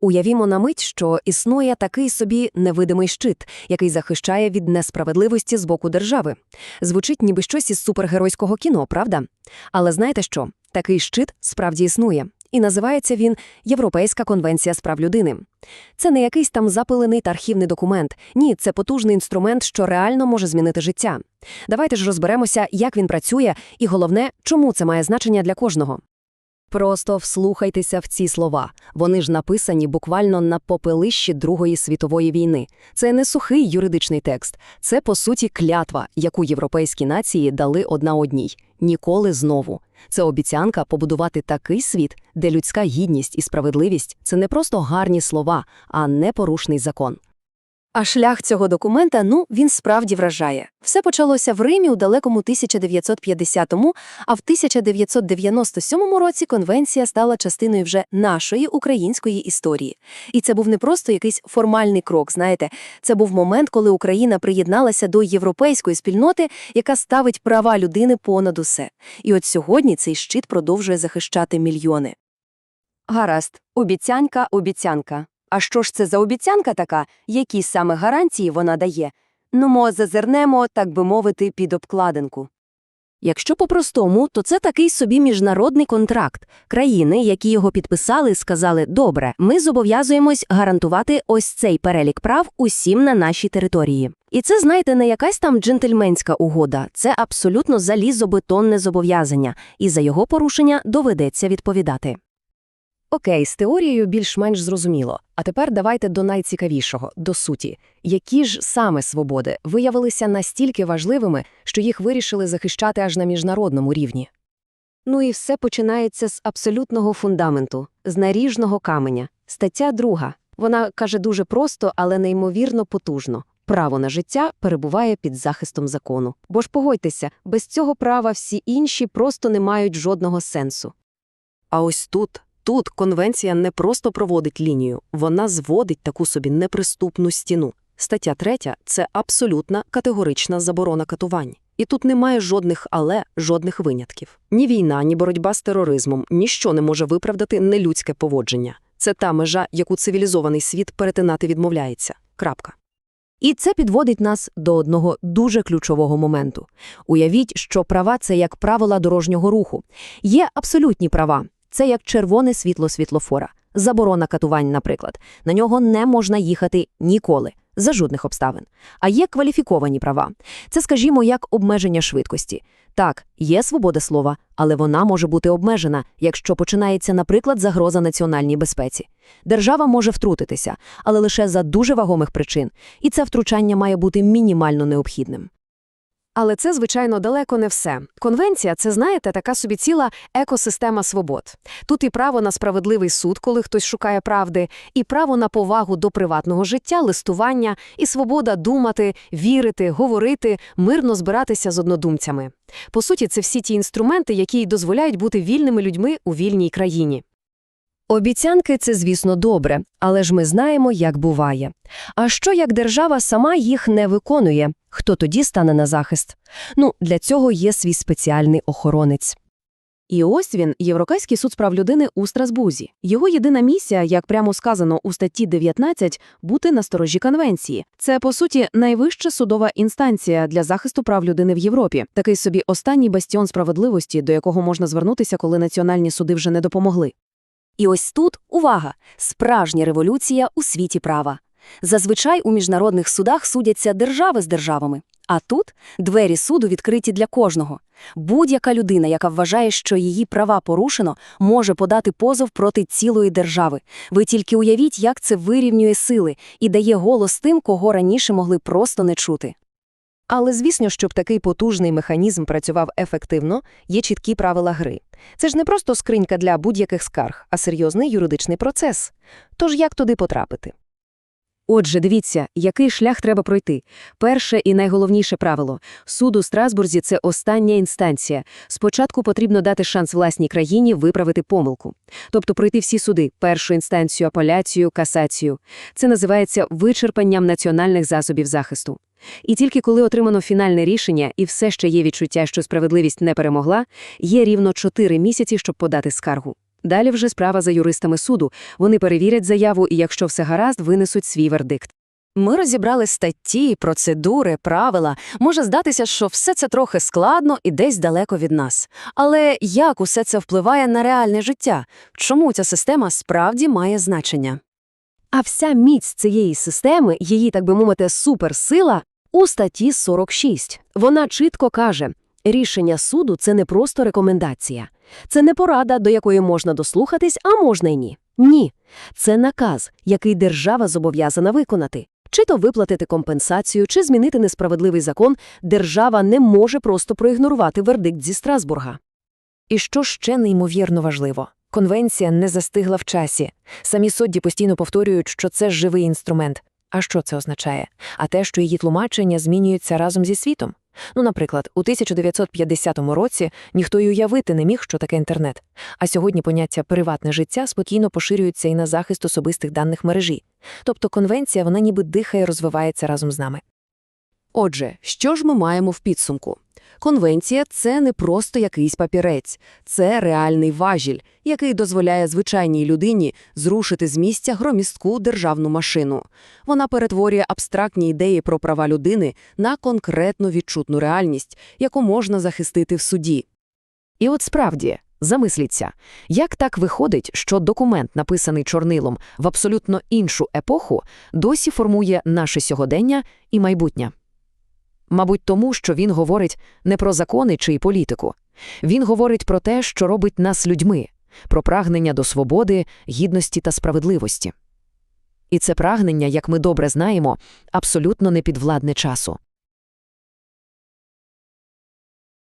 Уявімо на мить, що існує такий собі невидимий щит, який захищає від несправедливості з боку держави. Звучить ніби щось із супергеройського кіно, правда? Але знаєте що? Такий щит справді існує. І називається він Європейська конвенція з прав людини. Це не якийсь там запилений та архівний документ. Ні, це потужний інструмент, що реально може змінити життя. Давайте ж розберемося, як він працює, і головне, чому це має значення для кожного. Просто вслухайтеся в ці слова. Вони ж написані буквально на попелищі Другої світової війни. Це не сухий юридичний текст, це по суті клятва, яку європейські нації дали одна одній. Ніколи знову. Це обіцянка побудувати такий світ, де людська гідність і справедливість це не просто гарні слова, а непорушний закон. А шлях цього документа, ну, він справді вражає. Все почалося в Римі у далекому 1950-му, а в 1997 році конвенція стала частиною вже нашої української історії. І це був не просто якийсь формальний крок, знаєте, це був момент, коли Україна приєдналася до європейської спільноти, яка ставить права людини понад усе. І от сьогодні цей щит продовжує захищати мільйони. Гаразд, обіцянка, обіцянка. А що ж це за обіцянка така, які саме гарантії вона дає? Ну, мо зазирнемо, так би мовити, під обкладинку. Якщо по-простому, то це такий собі міжнародний контракт. Країни, які його підписали, сказали «Добре, ми зобов'язуємось гарантувати ось цей перелік прав усім на нашій території». І це, знаєте, не якась там джентльменська угода, це абсолютно залізобетонне зобов'язання, і за його порушення доведеться відповідати. Окей, з теорією більш-менш зрозуміло. А тепер давайте до найцікавішого, до суті. Які ж саме свободи виявилися настільки важливими, що їх вирішили захищати аж на міжнародному рівні? Ну і все починається з абсолютного фундаменту, з наріжного каменя. Стаття друга. Вона каже дуже просто, але неймовірно потужно. Право на життя перебуває під захистом закону. Бо ж погодьтеся, без цього права всі інші просто не мають жодного сенсу. А ось тут Тут конвенція не просто проводить лінію, вона зводить таку собі неприступну стіну. Стаття 3 – це абсолютна категорична заборона катувань. І тут немає жодних але, жодних винятків. Ні війна, ні боротьба з тероризмом, ніщо не може виправдати нелюдське поводження. Це та межа, яку цивілізований світ перетинати відмовляється. Крапка. І це підводить нас до одного дуже ключового моменту. Уявіть, що права – це як правила дорожнього руху. Є абсолютні права, це як червоне світло світлофора, заборона катувань, наприклад. На нього не можна їхати ніколи, за жодних обставин. А є кваліфіковані права. Це, скажімо, як обмеження швидкості. Так, є свобода слова, але вона може бути обмежена, якщо починається, наприклад, загроза національній безпеці. Держава може втрутитися, але лише за дуже вагомих причин, і це втручання має бути мінімально необхідним. Але це, звичайно, далеко не все. Конвенція це, знаєте, така собі ціла екосистема свобод. Тут і право на справедливий суд, коли хтось шукає правди, і право на повагу до приватного життя, листування, і свобода думати, вірити, говорити, мирно збиратися з однодумцями. По суті, це всі ті інструменти, які й дозволяють бути вільними людьми у вільній країні. Обіцянки це, звісно, добре, але ж ми знаємо, як буває. А що як держава сама їх не виконує? Хто тоді стане на захист? Ну, для цього є свій спеціальний охоронець. І ось він, Європейський суд з прав людини у Страсбузі. Його єдина місія, як прямо сказано у статті 19, бути на сторожі конвенції. Це, по суті, найвища судова інстанція для захисту прав людини в Європі. Такий собі останній бастіон справедливості, до якого можна звернутися, коли національні суди вже не допомогли. І ось тут увага! Справжня революція у світі права. Зазвичай у міжнародних судах судяться держави з державами. А тут двері суду відкриті для кожного. Будь-яка людина, яка вважає, що її права порушено, може подати позов проти цілої держави. Ви тільки уявіть, як це вирівнює сили і дає голос тим, кого раніше могли просто не чути. Але звісно, щоб такий потужний механізм працював ефективно, є чіткі правила гри. Це ж не просто скринька для будь-яких скарг, а серйозний юридичний процес. Тож як туди потрапити? Отже, дивіться, який шлях треба пройти. Перше і найголовніше правило суд у Страсбурзі це остання інстанція. Спочатку потрібно дати шанс власній країні виправити помилку, тобто пройти всі суди першу інстанцію, апеляцію, касацію. Це називається вичерпанням національних засобів захисту. І тільки коли отримано фінальне рішення і все ще є відчуття, що справедливість не перемогла, є рівно чотири місяці, щоб подати скаргу. Далі вже справа за юристами суду. Вони перевірять заяву і, якщо все гаразд, винесуть свій вердикт. Ми розібрали статті, процедури, правила. Може здатися, що все це трохи складно і десь далеко від нас. Але як усе це впливає на реальне життя? Чому ця система справді має значення? А вся міць цієї системи, її, так би мовити, суперсила, у статті 46. Вона чітко каже, рішення суду – це не просто рекомендація. Це не порада, до якої можна дослухатись, а можна й ні. Ні. Це наказ, який держава зобов'язана виконати. Чи то виплатити компенсацію, чи змінити несправедливий закон, держава не може просто проігнорувати вердикт зі Страсбурга. І що ще неймовірно важливо? Конвенція не застигла в часі. Самі судді постійно повторюють, що це живий інструмент. А що це означає? А те, що її тлумачення змінюються разом зі світом. Ну, наприклад, у 1950 році ніхто й уявити не міг, що таке інтернет. А сьогодні поняття приватне життя спокійно поширюється і на захист особистих даних мережі. Тобто конвенція, вона ніби дихає, розвивається разом з нами. Отже, що ж ми маємо в підсумку? Конвенція – це не просто якийсь папірець, це реальний важіль, який дозволяє звичайній людині зрушити з місця громістку державну машину. Вона перетворює абстрактні ідеї про права людини на конкретну відчутну реальність, яку можна захистити в суді. І от справді, замисліться, як так виходить, що документ, написаний чорнилом в абсолютно іншу епоху, досі формує наше сьогодення і майбутнє? Мабуть, тому, що він говорить не про закони чи політику. Він говорить про те, що робить нас людьми, про прагнення до свободи, гідності та справедливості. І це прагнення, як ми добре знаємо, абсолютно не підвладне часу.